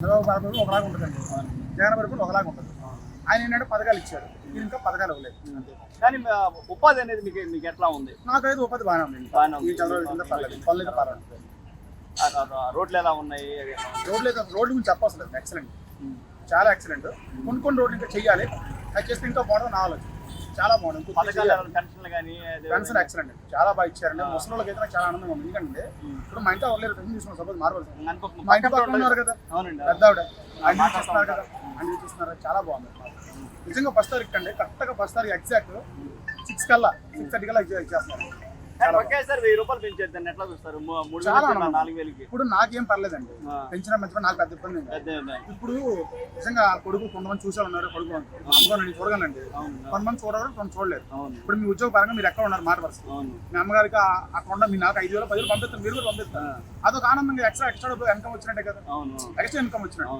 చంద్రబాబు పరిపాలన ఒకలాగా ఉంటుందండి. జగన్ పరిపాలన ఒకలాగా ఉంటుంది. ఆయన ఏంటంటే పథకాలు ఇచ్చాడు. ఈయన ఇంకా పథకాలు ఇవ్వలేదు. కానీ ఉపాధి అనేది మీకు మీకు ఎట్లా ఉంది? నాకైతే ఉపాధి బాగానే ఉంది. బాగానే ఉంది. చంద్రబాబు పర్లేదు. పర్వాలేదు ఆ, రోడ్లు ఎలా ఉన్నాయి? రోడ్లు అయితే రోడ్ల గురించి చెప్పవసరం లేదు. ఎక్సలెంట్ చాలా ఎక్సలెంట్ కొన్ని కొన్ని రోడ్లు ఇంకా చెయ్యాలి. అది చేస్తే ఇంకా బాగుంటుంది నా ఆలోచన. చాలా బాగుంది పథకాలు పెన్షన్లు కానీ పెన్షన్ ఎక్సలెంట్ చాలా బాగా ఇచ్చారండి. ముసలి వాళ్ళకి అయితే చాలా ఆనందంగా ఉంది. ఎందుకంటే ఇప్పుడు మా ఇంట్లో అవ్వలేదు పెన్షన్ తీసుకున్నాం సపోజ్ అనుకో- మా ఇంటి పక్కన ఉన్నారు కదా. పెద్ద ఆవిడ. అన్ని చూస్తున్నారు కదా. అన్ని చూస్తున్నారు చాలా బాగుంది. నిజంగా ఫస్ట్ తారీఖు అండి కరెక్ట్గా ఫస్ట్ తారీఖు ఎగ్జాక్ట్ సిక్స్ కల్లా సిక్స్ థర్టీ కల్లా ఇచ్చేస్తున్నారు. ఇప్పుడు నాకేం పర్లేదండి. పెంచిన మంచిగా నాకు పెద్ద ఇబ్బంది. ఇప్పుడు నిజంగా కొడుకు కొంతమంది చూసే ఉన్నారు కొడుకు నేను చూడగలండి కొంతమంది చూడరు కొంత అవును. ఇప్పుడు మీ ఉద్యోగ పరంగా మీరు ఎక్కడ ఉన్నారు మాట వరుస మీ అమ్మగారికి ఆ- అక్కడ ఉన్న మీ నాకు ఐదు వేలు పది వేలు పంపిస్తాను మీరు కూడా పంపిస్తారు. అదొక ఆనందంగా ఎక్స్ట్రా ఎక్స్ట్రా ఇన్కమ్ వచ్చినట్టే కదా. ఎక్స్ట్రా ఇన్కమ్ వచ్చినట్టు.